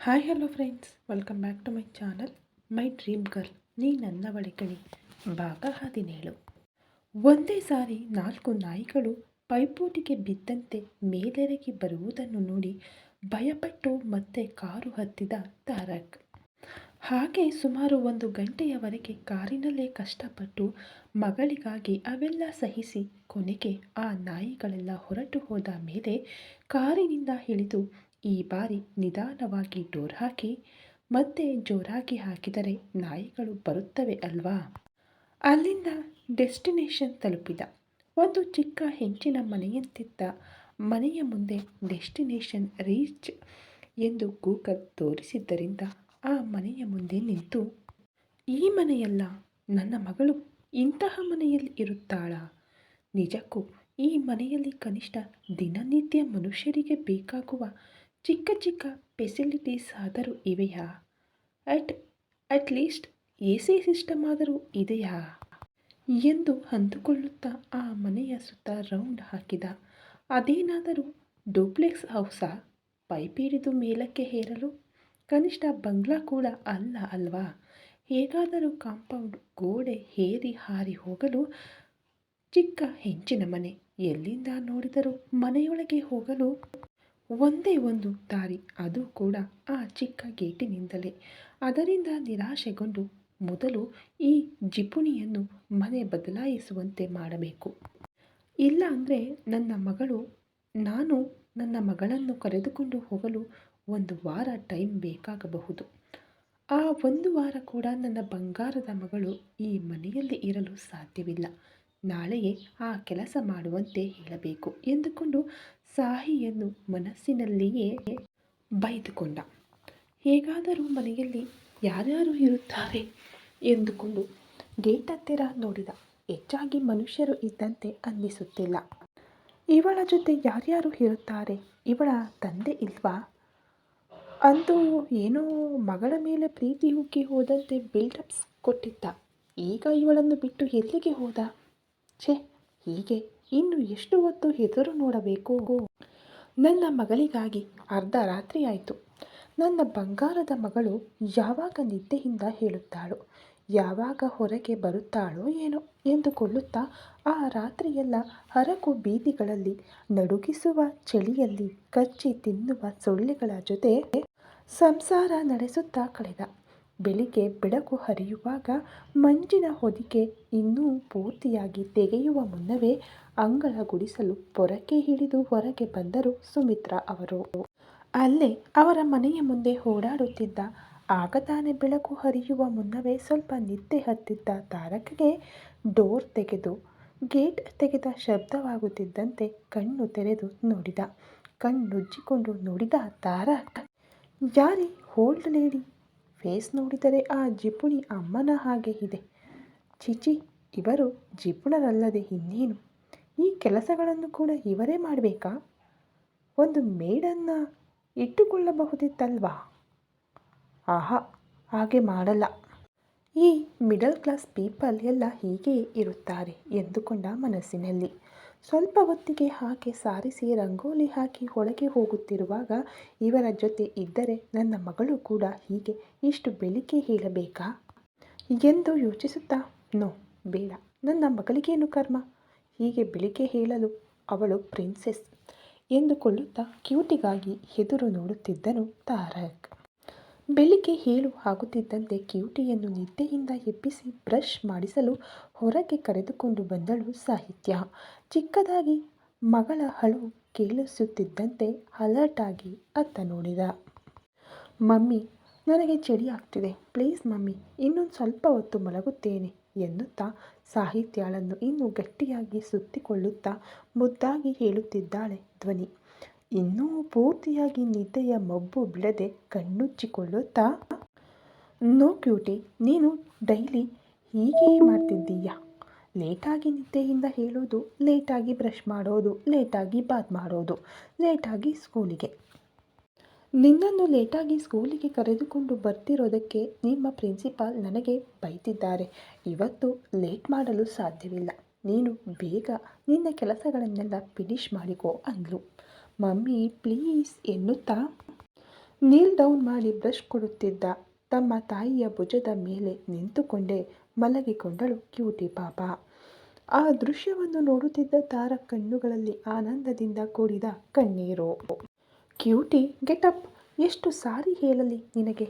Hi hello friends welcome back to my channel my dream girl ನೀ ನನ್ನ ಒಳಗಣಿ ಭಾಗ ಹದಿನೇಳು. ಒಂದೇ ಸಾರಿ ನಾಲ್ಕು ನಾಯಿಗಳು ಪೈಪೋಟಿಗೆ ಬಿದ್ದಂತೆ ಮೇಲೆರಗಿ ಬರುವುದನ್ನು ನೋಡಿ ಭಯಪಟ್ಟು ಮತ್ತೆ ಕಾರು ಹತ್ತಿದ ತಾರಕ್. ಹಾಗೆ ಸುಮಾರು ಒಂದು ಗಂಟೆಯವರೆಗೆ ಕಾರಿನಲ್ಲೇ ಕಷ್ಟಪಟ್ಟು ಮಗಳಿಗಾಗಿ ಅವೆಲ್ಲ ಸಹಿಸಿ ಕೊನೆಗೆ ಆ ನಾಯಿಗಳೆಲ್ಲ ಹೊರಟು ಹೋದ ಮೇಲೆ ಕಾರಿನಿಂದ ಇಳಿದು ಈ ಬಾರಿ ನಿಧಾನವಾಗಿ ಡೋರ್ ಹಾಕಿ, ಮತ್ತೆ ಜೋರಾಗಿ ಹಾಕಿದರೆ ನಾಯಿಗಳು ಬರುತ್ತವೆ ಅಲ್ವಾ? ಅಲ್ಲಿಂದ ಡೆಸ್ಟಿನೇಷನ್ ತಲುಪಿದ. ಒಂದು ಚಿಕ್ಕ ಹೆಂಚಿನ ಮನೆಯಂತಿದ್ದ ಮನೆಯ ಮುಂದೆ ಡೆಸ್ಟಿನೇಷನ್ ರೀಚ್ ಎಂದು ಗೂಗಲ್ ತೋರಿಸಿದ್ದರಿಂದ ಆ ಮನೆಯ ಮುಂದೆ ನಿಂತು, ಈ ಮನೆಯಲ್ಲ ನನ್ನ ಮಗಳು ಇಂತಹ ಮನೆಯಲ್ಲಿ ಇರುತ್ತಾಳ? ನಿಜಕ್ಕೂ ಈ ಮನೆಯಲ್ಲಿ ಕನಿಷ್ಠ ದಿನನಿತ್ಯ ಮನುಷ್ಯರಿಗೆ ಬೇಕಾಗುವ ಚಿಕ್ಕ ಚಿಕ್ಕ ಫೆಸಿಲಿಟೀಸ್ ಆದರೂ ಇವೆಯಾ? At at least A C system ಆದರೂ ಇದೆಯಾ? ಎಂದು ಅಂದುಕೊಳ್ಳುತ್ತಾ ಆ ಮನೆಯ ಸುತ್ತ ರೌಂಡ್ ಹಾಕಿದ. ಅದೇನಾದರೂ ಡೂಪ್ಲೆಕ್ಸ್ ಹೌಸಾ? ಪೈಪ್ ಹಿಡಿದು ಮೇಲಕ್ಕೆ ಹೇರಲು? ಕನಿಷ್ಠ ಬಂಗ್ಲಾ ಕೂಡ ಅಲ್ಲ ಅಲ್ವಾ? ಹೇಗಾದರೂ ಕಾಂಪೌಂಡ್ ಗೋಡೆ ಹೇರಿ ಹಾರಿ ಹೋಗಲು? ಚಿಕ್ಕ ಹೆಂಚಿನ ಮನೆ ಎಲ್ಲಿಂದ ನೋಡಿದರೂ ಮನೆಯೊಳಗೆ ಹೋಗಲು ಒಂದೇ ಒಂದು ದಾರಿ, ಅದು ಕೂಡ ಆ ಚಿಕ್ಕ ಗೇಟಿನಿಂದಲೇ. ಅದರಿಂದ ನಿರಾಶೆಗೊಂಡು ಮೊದಲು ಈ ಜಿಪುಣಿಯನ್ನು ಮನೆ ಬದಲಾಯಿಸುವಂತೆ ಮಾಡಬೇಕು. ಇಲ್ಲ ಅಂದರೆ ನನ್ನ ಮಗಳು, ನಾನು ನನ್ನ ಮಗಳನ್ನು ಕರೆದುಕೊಂಡು ಹೋಗಲು ಒಂದು ವಾರ ಟೈಮ್ ಬೇಕಾಗಬಹುದು. ಆ ಒಂದು ವಾರ ಕೂಡ ನನ್ನ ಬಂಗಾರದ ಮಗಳು ಈ ಮನೆಯಲ್ಲಿ ಇರಲು ಸಾಧ್ಯವಿಲ್ಲ. ನಾಳೆಯೇ ಆ ಕೆಲಸ ಮಾಡುವಂತೆ ಹೇಳಬೇಕು ಎಂದುಕೊಂಡು ಸಾಹಿಯನ್ನು ಮನಸ್ಸಿನಲ್ಲಿಯೇ ಬೈದುಕೊಂಡ. ಹೇಗಾದರೂ ಮನೆಯಲ್ಲಿ ಯಾರ್ಯಾರು ಇರುತ್ತಾರೆ ಎಂದುಕೊಂಡು ಗೇಟ್ ಹತ್ತಿರ ನೋಡಿದ ಹೆಚ್ಚಾಗಿ ಮನುಷ್ಯರು ಇದ್ದಂತೆ ಅನ್ನಿಸುತ್ತಿಲ್ಲ. ಇವಳ ಜೊತೆ ಯಾರ್ಯಾರು ಇರುತ್ತಾರೆ? ಇವಳ ತಂದೆ ಇಲ್ವಾ? ಅಂತೂ ಏನೋ ಮಗಳ ಮೇಲೆ ಪ್ರೀತಿ ಹುಕ್ಕಿ ಹೋದಂತೆ ಬಿಲ್ಡಪ್ಸ್ ಕೊಟ್ಟಿದ್ದ. ಈಗ ಇವಳನ್ನು ಬಿಟ್ಟು ಎಲ್ಲಿಗೆ ಹೋದ? ಛೇ, ಹೀಗೆ ಇನ್ನು ಎಷ್ಟು ಹೊತ್ತು ಎದುರು ನೋಡಬೇಕು? ನನ್ನ ಮಗಳಿಗಾಗಿ ಅರ್ಧ ರಾತ್ರಿಯಾಯಿತು ನನ್ನ ಬಂಗಾರದ ಮಗಳು ಯಾವಾಗ ನಿದ್ದೆಯಿಂದ ಹೇಳುತ್ತಾಳೋ, ಯಾವಾಗ ಹೊರಗೆ ಬರುತ್ತಾಳೋ ಏನೋ ಎಂದುಕೊಳ್ಳುತ್ತಾ ಆ ರಾತ್ರಿಯೆಲ್ಲ ಹರಕು ಬೀದಿಗಳಲ್ಲಿ ನಡುಗಿಸುವ ಚಳಿಯಲ್ಲಿ ಕಚ್ಚಿ ತಿನ್ನುವ ಸೊಳ್ಳೆಗಳ ಜೊತೆ ಸಂಸಾರ ನಡೆಸುತ್ತಾ ಕಳೆದ. ಬೆಳಿಗ್ಗೆ ಬೆಳಕು ಹರಿಯುವಾಗ ಮಂಜಿನ ಹೊದಿಕೆ ಇನ್ನೂ ಪೂರ್ತಿಯಾಗಿ ತೆಗೆಯುವ ಮುನ್ನವೇ ಅಂಗಳ ಗುಡಿಸಲು ಪೊರಕೆ ಹಿಡಿದು ಹೊರಗೆ ಬಂದರು ಸುಮಿತ್ರಾ ಅವರು. ಅಲ್ಲೇ ಅವರ ಮನೆಯ ಮುಂದೆ ಓಡಾಡುತ್ತಿದ್ದ ಆಗ ತಾನೇ ಬೆಳಕು ಹರಿಯುವ ಮುನ್ನವೇ ಸ್ವಲ್ಪ ನಿದ್ದೆ ಹತ್ತಿದ್ದ ತಾರಕಗೆ ಡೋರ್ ತೆಗೆದು, ಗೇಟ್ ತೆಗೆದ ಶಬ್ದವಾಗುತ್ತಿದ್ದಂತೆ ಕಣ್ಣು ತೆರೆದು ನೋಡಿದ. ಕಣ್ಣುಜ್ಜಿಕೊಂಡು ನೋಡಿದ ತಾರಕ, ಯಾರಿ, ಹೋಲ್ಡ್ ಲೇಡಿ ಫೇಸ್ ನೋಡಿದರೆ ಆ ಜಿಪುಣಿ ಅಮ್ಮನ ಹಾಗೆ ಇದೆ. ಚಿಚಿ, ಇವರು ಜಿಪುಣರಲ್ಲದೆ ಇನ್ನೇನು? ಈ ಕೆಲಸಗಳನ್ನು ಕೂಡ ಇವರೇ ಮಾಡಬೇಕಾ? ಒಂದು ಮೇಡನ್ನು ಇಟ್ಟುಕೊಳ್ಳಬಹುದಿತ್ತಲ್ವಾ? ಆಹಾ, ಹಾಗೆ ಮಾಡಲ್ಲ. ಈ ಮಿಡಲ್ ಕ್ಲಾಸ್ ಪೀಪಲ್ ಎಲ್ಲ ಹೀಗೆ ಇರುತ್ತಾರೆ ಎಂದುಕೊಂಡ ಮನಸ್ಸಿನಲ್ಲಿ. ಸ್ವಲ್ಪ ಹೊತ್ತಿಗೆ ಹಾಗೆ ಸಾರಿಸಿ ರಂಗೋಲಿ ಹಾಕಿ ಒಳಗೆ ಹೋಗುತ್ತಿರುವಾಗ ಇವರ ಜೊತೆ ಇದ್ದರೆ ನನ್ನ ಮಗಳು ಕೂಡ ಹೀಗೆ ಇಷ್ಟು ಬೆಳಿಗ್ಗೆ ಹೇಳಬೇಕಾ? ಎಂದು ಯೋಚಿಸುತ್ತಾ, ನೋ, ಬೇಡ. ನನ್ನ ಮಗಳಿಗೇನು ಕರ್ಮ? ಹೀಗೆ ಬೆಳಿಗ್ಗೆ ಹೇಳಲು ಅವಳು ಪ್ರಿನ್ಸೆಸ್ ಎಂದುಕೊಳ್ಳುತ್ತಾ ಕ್ಯೂಟಿಗಾಗಿ ಎದುರು ನೋಡುತ್ತಿದ್ದನು ತಾರಕ್. ಬೆಳಿಗ್ಗೆ ಹೇಳು ಆಗುತ್ತಿದ್ದಂತೆ ಕ್ಯೂಟಿಯನ್ನು ನಿದ್ದೆಯಿಂದ ಎಬ್ಬಿಸಿ ಬ್ರಷ್ ಮಾಡಿಸಲು ಹೊರಗೆ ಕರೆದುಕೊಂಡು ಬಂದಳು ಸಾಹಿತ್ಯ. ಚಿಕ್ಕದಾಗಿ ಮಗಳ ಹಳು ಕೇಳಿಸುತ್ತಿದ್ದಂತೆ ಅಲರ್ಟಾಗಿ ಅತ್ತ ನೋಡಿದ. ಮಮ್ಮಿ, ನನಗೆ ಚಳಿ ಆಗ್ತಿದೆ. ಪ್ಲೀಸ್ ಮಮ್ಮಿ, ಇನ್ನೊಂದು ಸ್ವಲ್ಪ ಹೊತ್ತು ಮಲಗುತ್ತೇನೆ ಎನ್ನುತ್ತಾ ಸಾಹಿತ್ಯಾಳನ್ನು ಇನ್ನೂ ಗಟ್ಟಿಯಾಗಿ ಸುತ್ತಿಕೊಳ್ಳುತ್ತಾ ಮುದ್ದಾಗಿ ಹೇಳುತ್ತಿದ್ದಾಳೆ ಧ್ವನಿ. ಇನ್ನೂ ಪೂರ್ತಿಯಾಗಿ ನಿದ್ದೆಯ ಮಬ್ಬು ಬಿಡದೆ ಕಣ್ಣುಚ್ಚಿಕೊಳ್ಳುತ್ತಾ, ನೋ ಕ್ಯೂಟಿ, ನೀನು ಡೈಲಿ ಹೀಗೆ ಮಾಡ್ತಿದ್ದೀಯಾ? ಲೇಟಾಗಿ ನಿದ್ದೆಯಿಂದ ಹೇಳೋದು, ಲೇಟಾಗಿ ಬ್ರಷ್ ಮಾಡೋದು, ಲೇಟಾಗಿ ಬಾತ್ ಮಾಡೋದು, ಲೇಟಾಗಿ ಸ್ಕೂಲಿಗೆ. ನಿನ್ನನ್ನು ಲೇಟಾಗಿ ಸ್ಕೂಲಿಗೆ ಕರೆದುಕೊಂಡು ಬರ್ತಿರೋದಕ್ಕೆ ನಿಮ್ಮ ಪ್ರಿನ್ಸಿಪಾಲ್ ನನಗೆ ಬೈತಿದ್ದಾರೆ. ಇವತ್ತು ಲೇಟ್ ಮಾಡಲು ಸಾಧ್ಯವಿಲ್ಲ. ನೀನು ಬೇಗ ನಿನ್ನ ಕೆಲಸಗಳನ್ನೆಲ್ಲ ಫಿನಿಷ್ ಮಾಡಿಕೋ, ಅಂದ್ಲು. ಮಮ್ಮಿ, ಪ್ಲೀಸ್ ಎನ್ನುತ್ತಾ? ನೀಲ್ ಡೌನ್ ಮಾಡಿ ಬ್ರಷ್ ಕೊಡುತ್ತಿದ್ದ ತಮ್ಮ ತಾಯಿಯ ಭುಜದ ಮೇಲೆ ನಿಂತುಕೊಂಡೇ ಮಲಗಿಕೊಂಡಳು ಕ್ಯೂಟಿ ಪಾಪ. ಆ ದೃಶ್ಯವನ್ನು ನೋಡುತ್ತಿದ್ದ ತಾರ ಕಣ್ಣುಗಳಲ್ಲಿ ಆನಂದದಿಂದ ಕೂಡಿದ ಕಣ್ಣೀರು. ಕ್ಯೂಟಿ ಗೆಟಪ್ ಎಷ್ಟು ಸಾರಿ ಹೇಳಲಿ ನಿನಗೆ.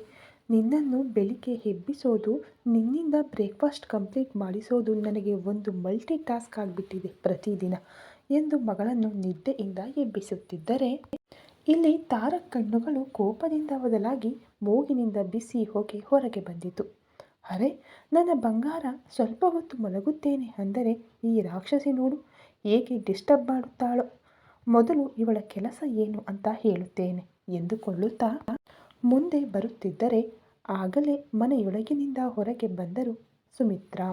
ನಿನ್ನನ್ನು ಬೆಳಿಗ್ಗೆ ಎಬ್ಬಿಸೋದು, ನಿನ್ನಿಂದ ಬ್ರೇಕ್ಫಾಸ್ಟ್ ಕಂಪ್ಲೀಟ್ ಮಾಡಿಸೋದು ನನಗೆ ಒಂದು ಮಲ್ಟಿ ಟಾಸ್ಕ್ ಆಗಿಬಿಟ್ಟಿದೆ ಪ್ರತಿದಿನ. ಎಂದು ಮಗಳನ್ನು ನಿದ್ದೆಯಿಂದ ಎಬ್ಬಿಸುತ್ತಿದ್ದರೆ, ಇಲ್ಲಿ ತಾರ ಕಣ್ಣುಗಳು ಕೋಪದಿಂದ ಬದಲಾಗಿ ಮೂಗಿನಿಂದ ಬಿಸಿ ಹೋಗಿ ಹೊರಗೆ ಬಂದಿತು. ಅರೆ, ನನ್ನ ಬಂಗಾರ, ಸ್ವಲ್ಪ ಹೊತ್ತು ಮಲಗುತ್ತೇನೆ ಅಂದರೆ ಈ ರಾಕ್ಷಸಿ ನೋಡು, ಏಕೆ ಡಿಸ್ಟರ್ಬ್ ಮಾಡುತ್ತಾಳೋ? ಮೊದಲು ಇವಳ ಕೆಲಸ ಏನು ಅಂತ ಹೇಳುತ್ತೇನೆ ಎಂದುಕೊಳ್ಳುತ್ತಾ ಮುಂದೆ ಬರುತ್ತಿದ್ದರೆ, ಆಗಲೇ ಮನೆಯೊಳಗಿನಿಂದ ಹೊರಗೆ ಬಂದರು ಸುಮಿತ್ರಾ.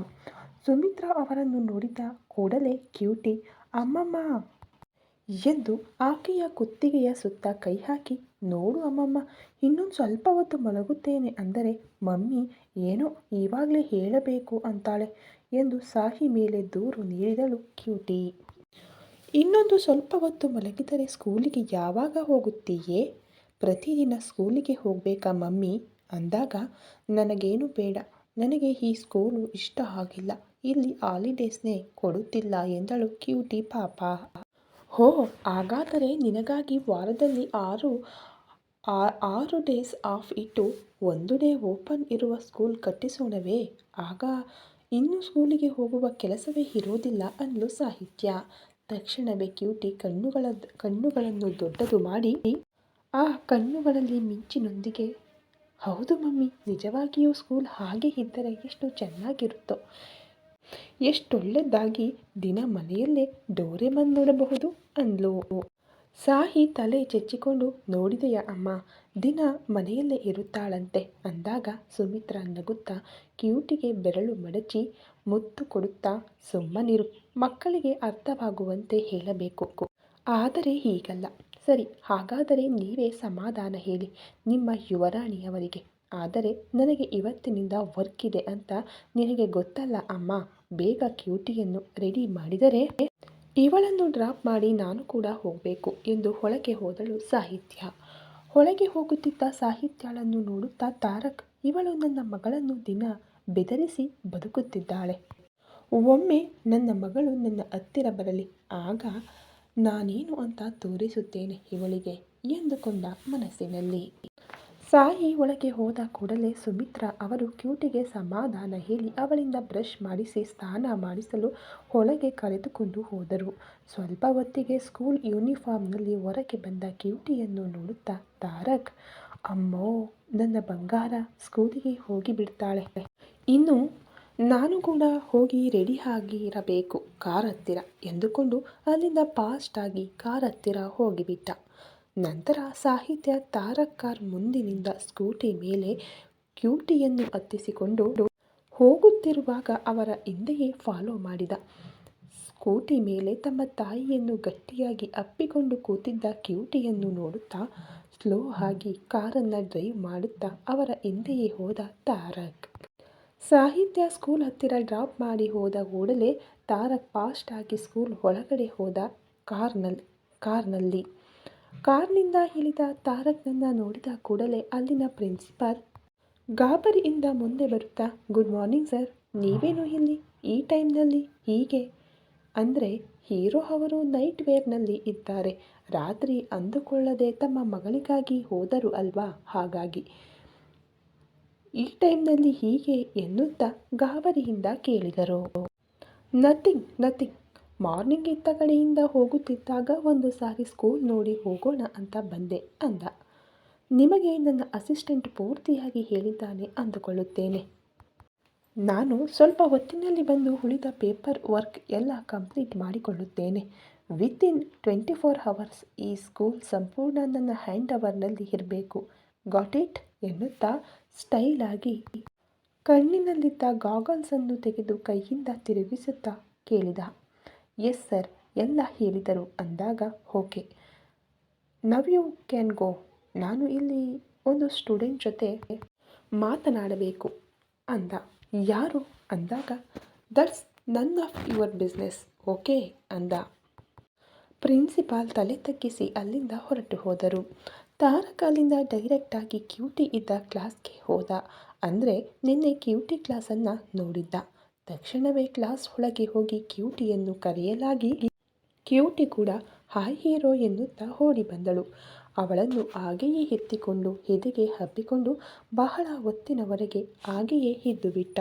ಸುಮಿತ್ರಾ ಅವರನ್ನು ನೋಡಿದ ಕೂಡಲೇ ಕ್ಯೂಟಿ, ಅಮ್ಮಮ್ಮ! ಎಂದು ಆಕೆಯ ಕುತ್ತಿಗೆಯ ಸುತ್ತ ಕೈ ಹಾಕಿ ನೋಡು ಅಮ್ಮಮ್ಮ, ಇನ್ನೊಂದು ಸ್ವಲ್ಪ ಹೊತ್ತು ಮಲಗುತ್ತೇನೆ ಅಂದರೆ ಮಮ್ಮಿ ಏನೋ ಇವಾಗಲೇ ಹೇಳಬೇಕು ಅಂತಾಳೆ ಎಂದು ಸಾಹಿ ಮೇಲೆ ದೂರು ನೀಡಿದಳು ಕ್ಯೂಟಿ. ಇನ್ನೊಂದು ಸ್ವಲ್ಪ ಹೊತ್ತು ಮಲಗಿದರೆ ಸ್ಕೂಲಿಗೆ ಯಾವಾಗ ಹೋಗುತ್ತೀಯೇ? ಪ್ರತಿದಿನ ಸ್ಕೂಲಿಗೆ ಹೋಗಬೇಕಾ ಮಮ್ಮಿ? ಅಂದಾಗ, ನನಗೇನು ಬೇಡ, ನನಗೆ ಈ ಸ್ಕೂಲು ಇಷ್ಟ ಆಗಿಲ್ಲ ಇಲ್ಲಿ ಹಾಲಿಡೇಸ್ನೇ ಕೊಡುತ್ತಿಲ್ಲ ಎಂದಳು ಕ್ಯೂಟಿ ಪಾಪ. ಹೋ, ಹಾಗಾದರೆ ನಿನಗಾಗಿ ವಾರದಲ್ಲಿ ಆರು ಆರು ಡೇಸ್ ಆಫ್ ಇಟ್ಟು ಒಂದು ಡೇ ಓಪನ್ ಇರುವ ಸ್ಕೂಲ್ ಕಟ್ಟಿಸೋಣವೇ? ಆಗ ಇನ್ನು ಸ್ಕೂಲಿಗೆ ಹೋಗುವ ಕೆಲಸವೇ ಇರೋದಿಲ್ಲ ಅನ್ನಲು ಸಾಹಿತ್ಯ. ತಕ್ಷಣವೇ ಕ್ಯೂಟಿ ಕಣ್ಣುಗಳ, ಕಣ್ಣುಗಳನ್ನು ದೊಡ್ಡದು ಮಾಡಿ, ಆ ಕಣ್ಣುಗಳಲ್ಲಿ ಮಿಂಚಿನೊಂದಿಗೆ, ಹೌದು ಮಮ್ಮಿ, ನಿಜವಾಗಿಯೂ ಸ್ಕೂಲ್ ಹಾಗೆ ಇದ್ದರೆ ಎಷ್ಟು ಚೆನ್ನಾಗಿರುತ್ತೋ. ಎಷ್ಟೊಳ್ಳೆದಾಗಿ ದಿನ ಮನೆಯಲ್ಲೇ ಡೋರೆಮನ್ ನೋಡಬಹುದು ಅಂದ್ಲು. ಸಾಹಿ ತಲೆ ಚೆಚ್ಚಿಕೊಂಡು, ನೋಡಿದೆಯ ಅಮ್ಮ, ದಿನ ಮನೆಯಲ್ಲೇ ಇರುತ್ತಾಳಂತೆ ಅಂದಾಗ ಸುಮಿತ್ರ ನಗುತ್ತಾ ಕ್ಯೂಟಿಗೆ ಬೆರಳು ಮಡಚಿ ಮುತ್ತು ಕೊಡುತ್ತಾ ಸುಮ್ಮನಿರು, ಮಕ್ಕಳಿಗೆ ಅರ್ಥವಾಗುವಂತೆ ಹೇಳಬೇಕು. ಆದರೆ ಹೀಗಲ್ಲ. ಸರಿ, ಹಾಗಾದರೆ ನೀವೇ ಸಮಾಧಾನ ಹೇಳಿ, ನಿಮ್ಮ ಯುವರಾಣಿಯವರಿಗೆ. ಆದರೆ ನನಗೆ ಇವತ್ತಿನಿಂದ ವರ್ಕ್ ಇದೆ ಅಂತ ನಿನಗೆ ಗೊತ್ತಲ್ಲ ಅಮ್ಮ. ಬೇಗ ಕ್ಯೂಟಿಯನ್ನು ರೆಡಿ ಮಾಡಿದರೆ ಇವಳನ್ನು ಡ್ರಾಪ್ ಮಾಡಿ ನಾನು ಕೂಡ ಹೋಗಬೇಕು ಎಂದು ಒಳಗೆ ಹೋದಳು ಸಾಹಿತ್ಯ. ಒಳಗೆ ಹೋಗುತ್ತಿದ್ದ ಸಾಹಿತ್ಯಳನ್ನು ನೋಡುತ್ತಾ ತಾರಕ್ ಇವಳು ನನ್ನ ಮಗಳನ್ನು ದಿನ ಬೆದರಿಸಿ ಬದುಕುತ್ತಿದ್ದಾಳೆ. ಒಮ್ಮೆ ನನ್ನ ಮಗಳು ನನ್ನ ಹತ್ತಿರ ಬರಲಿ, ಆಗ ನಾನೇನು ಅಂತ ತೋರಿಸುತ್ತೇನೆ ಇವಳಿಗೆ ಎಂದುಕೊಂಡ ಮನಸ್ಸಿನಲ್ಲಿ. ಸಾಯಿ ಒಳಗೆ ಹೋದ ಕೂಡಲೇ ಸುಮಿತ್ರ ಅವರು ಕ್ಯೂಟಿಗೆ ಸಮಾಧಾನ ಹೇಳಿ ಅವಳಿಂದ ಬ್ರಷ್ ಮಾಡಿಸಿ ಸ್ನಾನ ಮಾಡಿಸಲು ಒಳಗೆ ಕರೆದುಕೊಂಡು ಹೋದರು. ಸ್ವಲ್ಪ ಹೊತ್ತಿಗೆ ಸ್ಕೂಲ್ ಯೂನಿಫಾರ್ಮ್ನಲ್ಲಿ ಹೊರಗೆ ಬಂದ ಕ್ಯೂಟಿಯನ್ನು ನೋಡುತ್ತಾ ತಾರಕ್, ಅಮ್ಮೋ, ನನ್ನ ಬಂಗಾರ ಸ್ಕೂಲಿಗೆ ಹೋಗಿ ಬಿಡ್ತಾಳೆ. ಇನ್ನು ನಾನು ಕೂಡ ಹೋಗಿ ರೆಡಿ ಆಗಿರಬೇಕು ಕಾರ್ ಹತ್ತಿರ. ಎಂದುಕೊಂಡು ಅಲ್ಲಿಂದ ಫಾಸ್ಟಾಗಿ ಕಾರ್ ಹತ್ತಿರ ಹೋಗಿಬಿಟ್ಟ. ನಂತರ ಸಾಹಿತ್ಯ ತಾರಕ್ಕಾರ್ ಮುಂದಿನಿಂದ ಸ್ಕೂಟಿ ಮೇಲೆ ಕ್ಯೂಟಿಯನ್ನು ಹತ್ತಿಸಿಕೊಂಡು ಹೋಗುತ್ತಿರುವಾಗ ಅವರ ಹಿಂದೆಯೇ ಫಾಲೋ ಮಾಡಿದ. ಸ್ಕೂಟಿ ಮೇಲೆ ತಮ್ಮ ತಾಯಿಯನ್ನು ಗಟ್ಟಿಯಾಗಿ ಅಪ್ಪಿಕೊಂಡು ಕೂತಿದ್ದ ಕ್ಯೂಟಿಯನ್ನು ನೋಡುತ್ತಾ ಸ್ಲೋ ಆಗಿ ಕಾರನ್ನು ಡ್ರೈವ್ ಮಾಡುತ್ತಾ ಅವರ ಹಿಂದೆಯೇ ಹೋದ ತಾರಕ್. ಸಾಹಿತ್ಯ ಸ್ಕೂಲ್ ಹತ್ತಿರ ಡ್ರಾಪ್ ಮಾಡಿ ಹೋದ ಕೂಡಲೇ ತಾರಕ್ ಫಾಸ್ಟ್ ಆಗಿ ಸ್ಕೂಲ್ ಒಳಗಡೆ ಹೋದ ಕಾರ್ನಲ್ಲಿ ಕಾರ್ನಲ್ಲಿ. ಕಾರ್ನಿಂದ ಇಳಿದ ತಾರಕ್ನನ್ನು ನೋಡಿದ ಕೂಡಲೇ ಅಲ್ಲಿನ ಪ್ರಿನ್ಸಿಪಾಲ್, ಗಾಬರಿಯಿಂದ ಮುಂದೆ ಬರುತ್ತಾ, ಗುಡ್ ಮಾರ್ನಿಂಗ್ ಸರ್, ನೀವೇನು ಇಲ್ಲಿ? ಈ ಟೈಮ್ನಲ್ಲಿ ಹೀಗೆ? ಅಂದರೆ ಹೀರೋ ಅವರು ನೈಟ್ ವೇರ್ನಲ್ಲಿ ಇದ್ದಾರೆ. ರಾತ್ರಿ ಅಂದುಕೊಳ್ಳದೆ ತಮ್ಮ ಮಗಳಿಗಾಗಿ ಹೋದರು ಅಲ್ವಾ? ಹಾಗಾಗಿ. ಈ ಟೈಮ್ನಲ್ಲಿ ಹೀಗೆ ಎನ್ನುತ್ತಾ ಗಾಬರಿಯಿಂದ ಕೇಳಿದರು. ನಥಿಂಗ್ ನಥಿಂಗ್ ಮಾರ್ನಿಂಗ್ ಇತ್ತ ಕಡೆಯಿಂದ ಹೋಗುತ್ತಿದ್ದಾಗ ಒಂದು ಸಾರಿ ಸ್ಕೂಲ್ ನೋಡಿ ಹೋಗೋಣ ಅಂತ ಬಂದೆ ಅಂದ. ನಿಮಗೆ ನನ್ನ ಅಸಿಸ್ಟೆಂಟ್ ಪೂರ್ತಿಯಾಗಿ ಹೇಳಿದ್ದಾನೆ ಅಂದುಕೊಳ್ಳುತ್ತೇನೆ. ನಾನು ಸ್ವಲ್ಪ ಹೊತ್ತಿನಲ್ಲಿ ಬಂದು ಉಳಿದ ಪೇಪರ್ ವರ್ಕ್ ಎಲ್ಲ ಕಂಪ್ಲೀಟ್ ಮಾಡಿಕೊಳ್ಳುತ್ತೇನೆ. ವಿತಿನ್ ಟ್ವೆಂಟಿ ಫೋರ್ ಅವರ್ಸ್ ಈ ಸ್ಕೂಲ್ ಸಂಪೂರ್ಣ ನನ್ನ ಹ್ಯಾಂಡ್ ಅವರ್ನಲ್ಲಿ ಇರಬೇಕು. ಗಾಟ್ ಇಟ್ ಎನ್ನುತ್ತಾ ಸ್ಟೈಲಾಗಿ ಕಣ್ಣಿನಲ್ಲಿದ್ದ ಗಾಗಲ್ಸನ್ನು ತೆಗೆದು ಕೈಯಿಂದ ತಿರುಗಿಸುತ್ತಾ ಕೇಳಿದ. ಎಸ್ ಸರ್ ಎಲ್ಲ ಹೇಳಿದರು. ಅಂದಾಗ, okay, now you can go. ನಾನು ಇಲ್ಲಿ ಒಂದು ಸ್ಟೂಡೆಂಟ್ ಜೊತೆ ಮಾತನಾಡಬೇಕು, ಅಂದ. ಯಾರು? ಅಂದಾಗ that's none of your business okay, ಅಂದ. ಪ್ರಿನ್ಸಿಪಾಲ್ ತಲೆ ತಗ್ಗಿಸಿ ಅಲ್ಲಿಂದ ಹೊರಟು ಹೋದರು. ತಾರಕಾಲಿಂದ ಡೈರೆಕ್ಟಾಗಿ ಕ್ಯೂಟಿ ಇದ್ದ ಕ್ಲಾಸ್ಗೆ ಹೋದ. ಅಂದರೆ, ನಿನ್ನೆ ಕ್ಯೂಟಿ ಕ್ಲಾಸನ್ನು ನೋಡಿದ್ದ. ತಕ್ಷಣವೇ ಕ್ಲಾಸ್ ಒಳಗೆ ಹೋಗಿ ಕ್ಯೂಟಿಯನ್ನು ಕರೆಯಲಾಗಿ, ಕ್ಯೂಟಿ ಕೂಡ ಹಾಯ್ ಹೀರೋ ಎನ್ನುತ್ತಾ ಓಡಿ ಬಂದಳು. ಅವಳನ್ನು ಹಾಗೆಯೇ ಎತ್ತಿಕೊಂಡು, ಎದೆಗೆ ಹಬ್ಬಿಕೊಂಡು ಬಹಳ ಹೊತ್ತಿನವರೆಗೆ ಹಾಗೆಯೇ ಇದ್ದು ಬಿಟ್ಟ.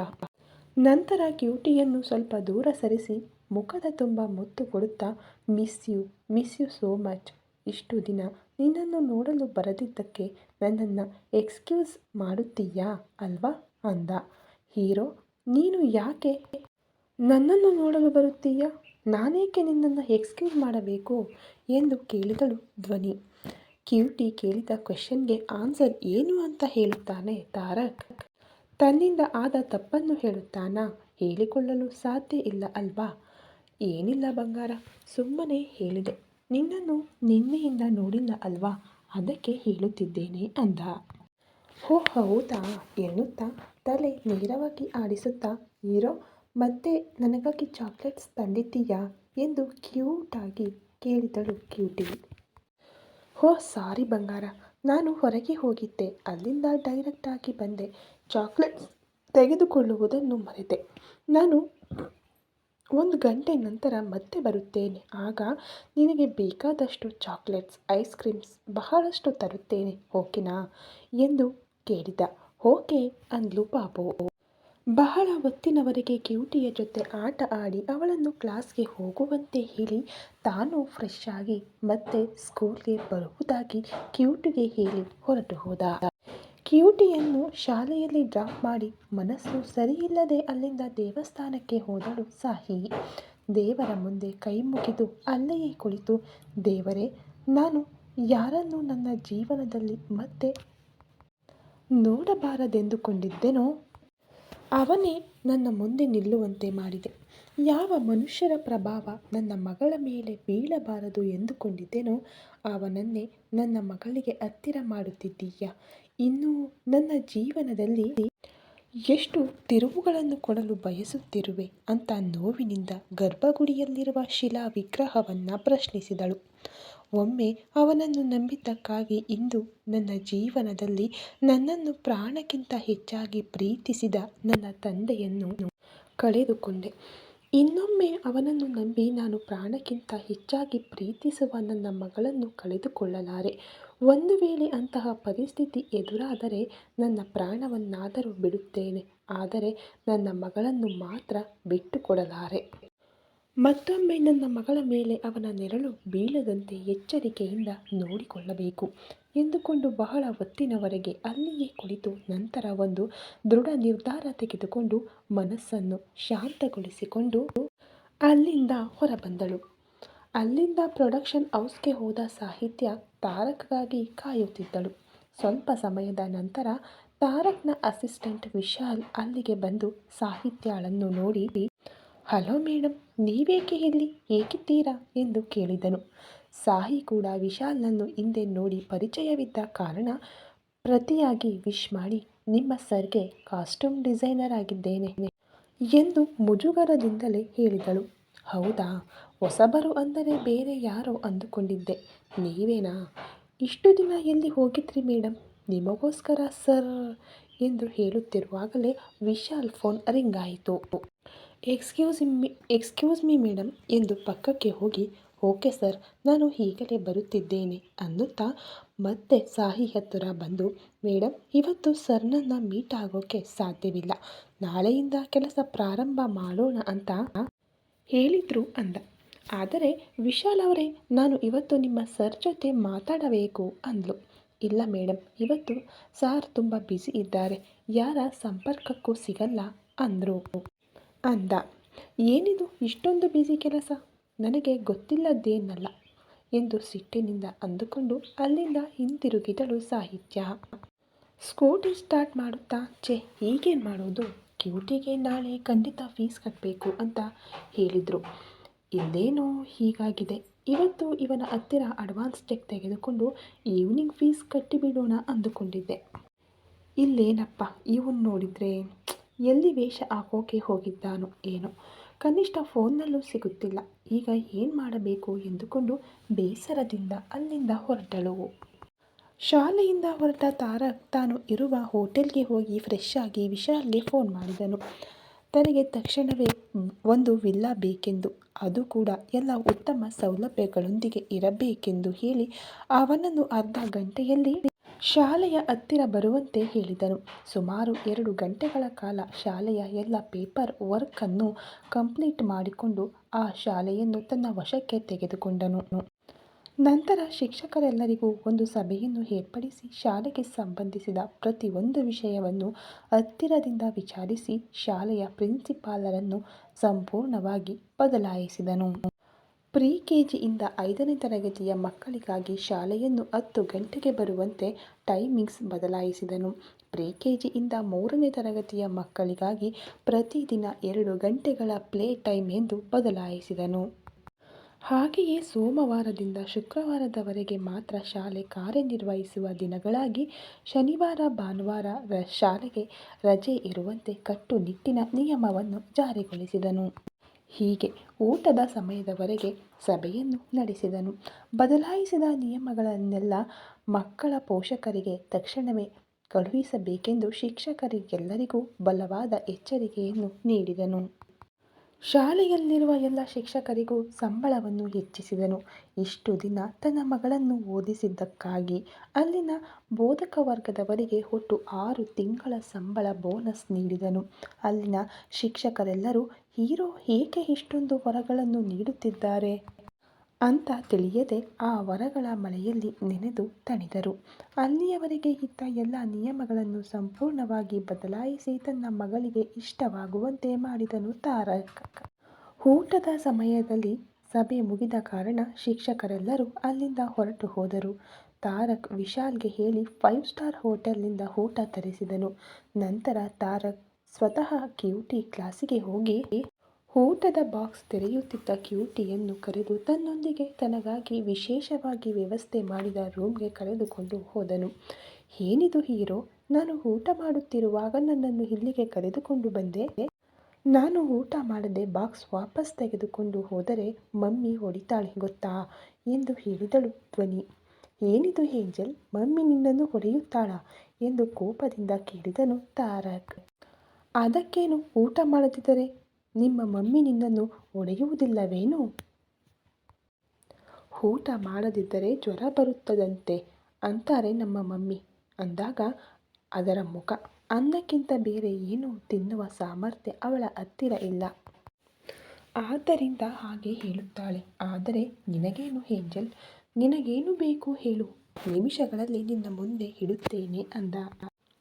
ನಂತರ ಕ್ಯೂಟಿಯನ್ನು ಸ್ವಲ್ಪ ದೂರ ಸರಿಸಿ ಮುಖದ ತುಂಬ ಮುತ್ತು ಕೊಡುತ್ತಾ miss you miss you so much ಇಷ್ಟು ದಿನ ನಿನ್ನನ್ನು ನೋಡಲು ಬರದಿದ್ದಕ್ಕೆ ನನ್ನನ್ನು ಎಕ್ಸ್ಕ್ಯೂಸ್ ಮಾಡುತ್ತೀಯಾ? ಅಲ್ವಾ? ಅಂದ. ಹೀರೋ ನೀನು ಯಾಕೆ ನನ್ನನ್ನು ನೋಡಲು ಬರುತ್ತೀಯ? ನಾನೇಕೆ ನಿನ್ನನ್ನು ಎಕ್ಸ್ಕ್ಯೂಸ್ ಮಾಡಬೇಕು? ಎಂದು ಕೇಳಿದಳು ಧ್ವನಿ. ಕ್ಯೂಟಿ ಕೇಳಿದ ಕ್ವೆಶನ್ಗೆ ಆನ್ಸರ್ ಏನು ಅಂತ ಹೇಳುತ್ತಾನೆ ತಾರಕ್. ತನ್ನಿಂದ ಆದ ತಪ್ಪನ್ನು ಹೇಳುತ್ತಾನಾ? ಹೇಳಿಕೊಳ್ಳಲು ಸಾಧ್ಯ ಇಲ್ಲ ಅಲ್ವಾ? ಏನಿಲ್ಲ ಬಂಗಾರ, ಸುಮ್ಮನೆ ಹೇಳಿದೆ. ನಿನ್ನನ್ನು ನಿನ್ನೆಯಿಂದ ನೋಡಿಲ್ಲ ಅಲ್ವಾ? ಅದಕ್ಕೆ ಹೇಳುತ್ತಿದ್ದೇನೆ ಅಂದ. ಹೋ ಹೌದಾ? ಎನ್ನುತ್ತಾ ತಲೆ ನೇರವಾಗಿ ಆಡಿಸುತ್ತಾ ಹೀರೋ ಮತ್ತೆ ನನಗಾಗಿ ಚಾಕ್ಲೇಟ್ಸ್ ತಂದಿದ್ದೀಯಾ? ಎಂದು ಕ್ಯೂಟಾಗಿ ಕೇಳಿದಳು ಕ್ಯೂಟಿ. ಹೋ, ಸಾರಿ ಬಂಗಾರ, ನಾನು ಹೊರಗೆ ಹೋಗಿದ್ದೆ. ಅಲ್ಲಿಂದ ಡೈರೆಕ್ಟಾಗಿ ಬಂದೆ. ಚಾಕ್ಲೇಟ್ಸ್ ತೆಗೆದುಕೊಳ್ಳುವುದನ್ನು ಮರೆತೆ. ನಾನು ಒಂದು ಗಂಟೆ ನಂತರ ಮತ್ತೆ ಬರುತ್ತೇನೆ. ಆಗ ನಿನಗೆ ಬೇಕಾದಷ್ಟು ಚಾಕ್ಲೇಟ್ಸ್, ಐಸ್ ಕ್ರೀಮ್ಸ್ ಬಹಳಷ್ಟು ತರುತ್ತೇನೆ, ಓಕೆನಾ? ಎಂದು ಕೇಳಿದ. ಓಕೆ ಅಂದ್ಲು ಪಾಪು. ಬಹಳ ಹೊತ್ತಿನವರೆಗೆ ಕ್ಯೂಟಿಯ ಜೊತೆ ಆಟ ಆಡಿ ಅವಳನ್ನು ಕ್ಲಾಸ್ಗೆ ಹೋಗುವಂತೆ ಹೇಳಿ ತಾನು ಫ್ರೆಶ್ ಆಗಿ ಮತ್ತೆ ಸ್ಕೂಲ್ಗೆ ಬರುವುದಾಗಿ ಕ್ಯೂಟಿಗೆ ಹೇಳಿ ಹೊರಟು ಹೋದ. ಕ್ಯೂಟಿಯನ್ನು ಶಾಲೆಯಲ್ಲಿ ಡ್ರಾಪ್ ಮಾಡಿ ಮನಸ್ಸು ಸರಿಯಿಲ್ಲದೆ ಅಲ್ಲಿಂದ ದೇವಸ್ಥಾನಕ್ಕೆ ಹೋದಳು ಸಾಹಿ. ದೇವರ ಮುಂದೆ ಕೈ ಮುಗಿದು ಅಲ್ಲಿಯೇ ಕುಳಿತು, ದೇವರೇ, ನಾನು ಯಾರನ್ನು ನನ್ನ ಜೀವನದಲ್ಲಿ ಮತ್ತೆ ನೋಡಬಾರದೆಂದುಕೊಂಡಿದ್ದೆನೋ? ಅವನೇ ನನ್ನ ಮುಂದೆ ನಿಲ್ಲುವಂತೆ ಮಾಡಿದೆ. ಯಾವ ಮನುಷ್ಯರ ಪ್ರಭಾವ ನನ್ನ ಮಗಳ ಮೇಲೆ ಬೀಳಬಾರದು ಎಂದುಕೊಂಡಿದ್ದೆನೋ, ಅವನನ್ನೇ ನನ್ನ ಮಗಳಿಗೆ ಹತ್ತಿರ ಮಾಡುತ್ತಿದ್ದೀಯ? ಇನ್ನು ನನ್ನ ಜೀವನದಲ್ಲಿ ಎಷ್ಟು ತಿರುವುಗಳನ್ನು ಕೊಡಲು ಬಯಸುತ್ತಿರುವೆ ಅಂತ ನೋವಿನಿಂದ ಗರ್ಭಗುಡಿಯಲ್ಲಿರುವ ಶಿಲಾ ವಿಗ್ರಹವನ್ನು ಪ್ರಶ್ನಿಸಿದಳು. ಒಮ್ಮೆ ಅವನನ್ನು ನಂಬಿದ್ದಕ್ಕಾಗಿ ಇಂದು ನನ್ನ ಜೀವನದಲ್ಲಿ ನನ್ನನ್ನು ಪ್ರಾಣಕ್ಕಿಂತ ಹೆಚ್ಚಾಗಿ ಪ್ರೀತಿಸಿದ ನನ್ನ ತಂದೆಯನ್ನು ಕಳೆದುಕೊಂಡೆ. ಇನ್ನೊಮ್ಮೆ ಅವನನ್ನು ನಂಬಿ ನಾನು ಪ್ರಾಣಕ್ಕಿಂತ ಹೆಚ್ಚಾಗಿ ಪ್ರೀತಿಸುವ ನನ್ನ ಮಗಳನ್ನು ಕಳೆದುಕೊಳ್ಳಲಾರೆ. ಒಂದು ವೇಳೆ ಅಂತಹ ಪರಿಸ್ಥಿತಿ ಎದುರಾದರೆ ನನ್ನ ಪ್ರಾಣವನ್ನಾದರೂ ಬಿಡುತ್ತೇನೆ. ಆದರೆ ನನ್ನ ಮಗಳನ್ನು ಮಾತ್ರ ಬಿಟ್ಟುಕೊಡಲಾರೆ. ಮತ್ತೊಮ್ಮೆ ನನ್ನ ಮಗಳ ಮೇಲೆ ಅವನ ನೆರಳು ಬೀಳದಂತೆ ಎಚ್ಚರಿಕೆಯಿಂದ ನೋಡಿಕೊಳ್ಳಬೇಕು ಎಂದುಕೊಂಡು ಬಹಳ ಹೊತ್ತಿನವರೆಗೆ ಅಲ್ಲಿಯೇ ಕುಳಿತು ನಂತರ ಒಂದು ದೃಢ ನಿರ್ಧಾರ ತೆಗೆದುಕೊಂಡು ಮನಸ್ಸನ್ನು ಶಾಂತಗೊಳಿಸಿಕೊಂಡು ಅಲ್ಲಿಂದ ಹೊರಬಂದಳು. ಅಲ್ಲಿಂದ ಪ್ರೊಡಕ್ಷನ್ ಹೌಸ್ಗೆ ಹೋದ ಸಾಹಿತ್ಯ ತಾರಕ್ಗಾಗಿ ಕಾಯುತ್ತಿದ್ದಳು. ಸ್ವಲ್ಪ ಸಮಯದ ನಂತರ ತಾರಕ್ನ ಅಸಿಸ್ಟೆಂಟ್ ವಿಶಾಲ್ ಅಲ್ಲಿಗೆ ಬಂದು ಸಾಹಿತ್ಯಳನ್ನು ನೋಡಿ, ಹಲೋ ಮೇಡಮ್ ನೀವೇಕೆ ಇಲ್ಲಿ ಏಕಿದ್ದೀರಾ ಎಂದು ಕೇಳಿದನು. ಸಾಹಿ ಕೂಡ ವಿಶಾಲ್ನನ್ನು ಹಿಂದೆ ನೋಡಿ ಪರಿಚಯವಿದ್ದ ಕಾರಣ ಪ್ರತಿಯಾಗಿ ವಿಶ್ ಮಾಡಿ, ನಿಮ್ಮ ಸರ್ಗೆ ಕಾಸ್ಟ್ಯೂಮ್ ಡಿಸೈನರ್ ಆಗಿದ್ದೇನೆ ಎಂದು ಮುಜುಗರದಿಂದಲೇ ಹೇಳಿದಳು. ಹೌದಾ, ಹೊಸಬರು ಅಂದರೆ ಬೇರೆ ಯಾರೋ ಅಂದುಕೊಂಡಿದ್ದೆ. ನೀವೇನಾ? ಇಷ್ಟು ದಿನ ಎಲ್ಲಿ ಹೋಗಿದ್ರಿ ಮೇಡಮ್ ನಿಮಗೋಸ್ಕರ ಸರ್ ಎಂದು ಹೇಳುತ್ತಿರುವಾಗಲೇ ವಿಶಾಲ್ ಫೋನ್ ರಿಂಗ್ ಆಯಿತು excuse me, excuse me madam ಎಂದು ಪಕ್ಕಕ್ಕೆ ಹೋಗಿ, ಓಕೆ ಸರ್, ನಾನು ಈಗಲೇ ಬರುತ್ತಿದ್ದೇನೆ ಅನ್ನುತ್ತಾ ಮತ್ತೆ ಸಾಹಿ ಹತ್ತಿರ ಬಂದು ಮೇಡಮ್ ಇವತ್ತು ಸರ್ನನ್ನ ಮೀಟ್ ಆಗೋಕ್ಕೆ ಸಾಧ್ಯವಿಲ್ಲ. ನಾಳೆಯಿಂದ ಕೆಲಸ ಪ್ರಾರಂಭ ಮಾಡೋಣ ಅಂತ ಹೇಳಿದರು ಅಂದ. ಆದರೆ ವಿಶಾಲ್ ಅವರೇ, ನಾನು ಇವತ್ತು ನಿಮ್ಮ ಸರ್ ಜೊತೆ ಮಾತಾಡಬೇಕು ಅಂದ್ಲು. ಇಲ್ಲ ಮೇಡಮ್ ಇವತ್ತು ಸಾರ್ ತುಂಬ ಬ್ಯುಸಿ ಇದ್ದಾರೆ, ಯಾರ ಸಂಪರ್ಕಕ್ಕೂ ಸಿಗಲ್ಲ ಅಂದರು. ಅಂದ, ಏನಿದು ಇಷ್ಟೊಂದು ಬ್ಯುಸಿ ಕೆಲಸ? ನನಗೆ ಗೊತ್ತಿಲ್ಲದ್ದೇನಲ್ಲ ಎಂದು ಸಿಟ್ಟಿನಿಂದ ಅಂದುಕೊಂಡು ಅಲ್ಲಿಂದ ಹಿಂತಿರುಗಿದಳು ಸಾಹಿತ್ಯ. ಸ್ಕೂಟಿ ಸ್ಟಾರ್ಟ್ ಮಾಡುತ್ತಾ, ಛೇ ಹೀಗೇನು ಮಾಡೋದು? ಕ್ಯೂಟಿಗೆ ನಾಳೆ ಖಂಡಿತ ಫೀಸ್ ಕಟ್ಟಬೇಕು ಅಂತ ಹೇಳಿದರು. ಇಲ್ಲೇನೋ ಹೀಗಾಗಿದೆ? ಇವತ್ತು ಇವನ ಹತ್ತಿರ ಅಡ್ವಾನ್ಸ್ ಚೆಕ್ ತೆಗೆದುಕೊಂಡು ಈವ್ನಿಂಗ್ ಫೀಸ್ ಕಟ್ಟಿಬಿಡೋಣ ಅಂದುಕೊಂಡಿದ್ದೆ. ಇಲ್ಲೇನಪ್ಪ, ಇವನ್ ನೋಡಿದರೆ ಎಲ್ಲಿ ವೇಷ ಹಾಕೋಕೆ ಹೋಗಿದ್ದಾನೋ ಏನೋ. ಕನಿಷ್ಠ ಫೋನ್ನಲ್ಲೂ ಸಿಗುತ್ತಿಲ್ಲ. ಈಗ ಏನು ಮಾಡಬೇಕು ಎಂದುಕೊಂಡು ಬೇಸರದಿಂದ ಅಲ್ಲಿಂದ ಹೊರಟಳು. ಶಾಲೆಯಿಂದ ಹೊರಟ ತಾರಕ್ ತಾನು ಇರುವ ಹೋಟೆಲ್ಗೆ ಹೋಗಿ ಫ್ರೆಶ್ ಆಗಿ ವಿಶಾಲ್ಗೆ ಫೋನ್ ಮಾಡಿದನು. ತನಗೆ ತಕ್ಷಣವೇ ಒಂದು ವಿಲ್ಲಾ ಬೇಕೆಂದು ಅದು ಕೂಡ ಎಲ್ಲ ಉತ್ತಮ ಸೌಲಭ್ಯಗಳೊಂದಿಗೆ ಇರಬೇಕೆಂದು ಹೇಳಿ ಅವನನ್ನು ಅರ್ಧ ಗಂಟೆಯಲ್ಲಿ ಶಾಲೆಯ ಹತ್ತಿರ ಬರುವಂತೆ ಹೇಳಿದನು ಸುಮಾರು ಎರಡು ಗಂಟೆಗಳ ಕಾಲ ಶಾಲೆಯ ಎಲ್ಲ ಪೇಪರ್ ವರ್ಕನ್ನು ಕಂಪ್ಲೀಟ್ ಮಾಡಿಕೊಂಡು ಆ ಶಾಲೆಯನ್ನು ತನ್ನ ವಶಕ್ಕೆ ತೆಗೆದುಕೊಂಡನು. ನಂತರ ಶಿಕ್ಷಕರೆಲ್ಲರಿಗೂ ಒಂದು ಸಭೆಯನ್ನು ಏರ್ಪಡಿಸಿ ಶಾಲೆಗೆ ಸಂಬಂಧಿಸಿದ ಪ್ರತಿಯೊಂದು ವಿಷಯವನ್ನು ಹತ್ತಿರದಿಂದ ವಿಚಾರಿಸಿ ಶಾಲೆಯ ಪ್ರಿನ್ಸಿಪಾಲರನ್ನು ಸಂಪೂರ್ಣವಾಗಿ ಬದಲಾಯಿಸಿದನು. ಪ್ರಿ ಕೆಜಿಯಿಂದ ಐದನೇ ತರಗತಿಯ ಮಕ್ಕಳಿಗಾಗಿ ಶಾಲೆಯನ್ನು ಹತ್ತು ಗಂಟೆಗೆ ಬರುವಂತೆ ಟೈಮಿಂಗ್ಸ್ ಬದಲಾಯಿಸಿದನು. ಪ್ರಿ ಕೆಜಿಯಿಂದ ಮೂರನೇ ತರಗತಿಯ ಮಕ್ಕಳಿಗಾಗಿ ಪ್ರತಿದಿನ ಎರಡು ಗಂಟೆಗಳ ಪ್ಲೇ ಟೈಮ್ ಎಂದು ಬದಲಾಯಿಸಿದನು. ಹಾಗೆಯೇ ಸೋಮವಾರದಿಂದ ಶುಕ್ರವಾರದವರೆಗೆ ಮಾತ್ರ ಶಾಲೆ ಕಾರ್ಯನಿರ್ವಹಿಸುವ ದಿನಗಳಾಗಿ ಶನಿವಾರ, ಭಾನುವಾರ ರ ಶಾಲೆಗೆ ರಜೆ ಇರುವಂತೆ ಕಟ್ಟುನಿಟ್ಟಿನ ನಿಯಮವನ್ನು ಜಾರಿಗೊಳಿಸಿದನು. ಹೀಗೆ ಊಟದ ಸಮಯದವರೆಗೆ ಸಭೆಯನ್ನು ನಡೆಸಿದನು. ಬದಲಾಯಿಸಿದ ನಿಯಮಗಳನ್ನೆಲ್ಲ ಮಕ್ಕಳ ಪೋಷಕರಿಗೆ ತಕ್ಷಣವೇ ಕಳುಹಿಸಬೇಕೆಂದು ಶಿಕ್ಷಕರಿಗೆಲ್ಲರಿಗೂ ಬಲವಾದ ಎಚ್ಚರಿಕೆಯನ್ನು ನೀಡಿದನು. ಶಾಲೆಯಲ್ಲಿರುವ ಎಲ್ಲ ಶಿಕ್ಷಕರಿಗೂ ಸಂಬಳವನ್ನು ಹೆಚ್ಚಿಸಿದನು. ಇಷ್ಟು ದಿನ ತನ್ನ ಮಗಳನ್ನು ಓದಿಸಿದ್ದಕ್ಕಾಗಿ ಅಲ್ಲಿನ ಬೋಧಕ ವರ್ಗದವರಿಗೆ ಒಟ್ಟು ಆರು ತಿಂಗಳ ಸಂಬಳ ಬೋನಸ್ ನೀಡಿದನು. ಅಲ್ಲಿನ ಶಿಕ್ಷಕರೆಲ್ಲರೂ ಹೀರೋ ಏಕೆ ಇಷ್ಟೊಂದು ವರಗಳನ್ನು ನೀಡುತ್ತಿದ್ದಾರೆ? ಅಂತ ತಿಳಿಯದೆ ಆ ವರಗಳ ಮಳೆಯಲ್ಲಿ ನೆನೆದು ತಣಿದರು. ಅಲ್ಲಿಯವರೆಗೆ ಇದ್ದ ಎಲ್ಲ ನಿಯಮಗಳನ್ನು ಸಂಪೂರ್ಣವಾಗಿ ಬದಲಾಯಿಸಿ ತನ್ನ ಮಗಳಿಗೆ ಇಷ್ಟವಾಗುವಂತೆ ಮಾಡಿದನು ತಾರಕ್. ಊಟದ ಸಮಯದಲ್ಲಿ ಸಭೆ ಮುಗಿದ ಕಾರಣ ಶಿಕ್ಷಕರೆಲ್ಲರೂ ಅಲ್ಲಿಂದ ಹೊರಟು ಹೋದರು. ತಾರಕ್ ವಿಶಾಲ್ಗೆ ಹೇಳಿ ಫೈವ್ ಸ್ಟಾರ್ ಹೋಟೆಲ್ನಿಂದ ಊಟ ತರಿಸಿದನು. ನಂತರ ತಾರಕ್ ಸ್ವತಃ ಕ್ಯೂಟಿ ಕ್ಲಾಸಿಗೆ ಹೋಗಿ ಊಟದ ಬಾಕ್ಸ್ ತೆರೆಯುತ್ತಿದ್ದ ಕ್ಯೂಟಿಯನ್ನು ಕರೆದು ತನ್ನೊಂದಿಗೆ ತನಗಾಗಿ ವಿಶೇಷವಾಗಿ ವ್ಯವಸ್ಥೆ ಮಾಡಿದ ರೂಮ್ಗೆ ಕರೆದುಕೊಂಡು ಹೋದನು. ಏನಿದು ಹೀರೋ? ನಾನು ಊಟ ಮಾಡುತ್ತಿರುವಾಗ ನನ್ನನ್ನು ಇಲ್ಲಿಗೆ ಕರೆದುಕೊಂಡು ಬಂದೆ. ನಾನು ಊಟ ಮಾಡದೆ ಬಾಕ್ಸ್ ವಾಪಸ್ ತೆಗೆದುಕೊಂಡು ಹೋದರೆ ಮಮ್ಮಿ ಹೊಡಿತಾಳೆ ಗೊತ್ತಾ? ಎಂದು ಹೇಳಿದಳು ಧ್ವನಿ. ಏನಿದು ಏಂಜಲ್? ಮಮ್ಮಿ ನಿನ್ನನ್ನು ಹೊಡೆಯುತ್ತಾಳಾ? ಎಂದು ಕೋಪದಿಂದ ಕೇಳಿದನು ತಾರಕ್. ಅದಕ್ಕೇನು? ಊಟ ಮಾಡದಿದ್ದರೆ ನಿಮ್ಮ ಮಮ್ಮಿ ನಿನ್ನನ್ನು ಹೊಡೆಯುವುದಿಲ್ಲವೇನು? ಊಟ ಮಾಡದಿದ್ದರೆ ಜ್ವರ ಬರುತ್ತದಂತೆ ಅಂತಾರೆ ನಮ್ಮ ಮಮ್ಮಿ. ಅಂದಾಗ ಅದರ ಮುಖ ಅನ್ನಕ್ಕಿಂತ ಬೇರೆ ಏನು ತಿನ್ನುವ ಸಾಮರ್ಥ್ಯ ಅವಳ ಹತ್ತಿರ ಇಲ್ಲ. ಆದ್ದರಿಂದ ಹಾಗೆ ಹೇಳುತ್ತಾಳೆ. ಆದರೆ ನಿನಗೇನು ಏಂಜಲ್? ನಿನಗೇನು ಬೇಕು ಹೇಳು. ನಿಮಿಷಗಳಲ್ಲಿ ನಿನ್ನ ಮುಂದೆ ಇಡುತ್ತೇನೆ ಅಂದ.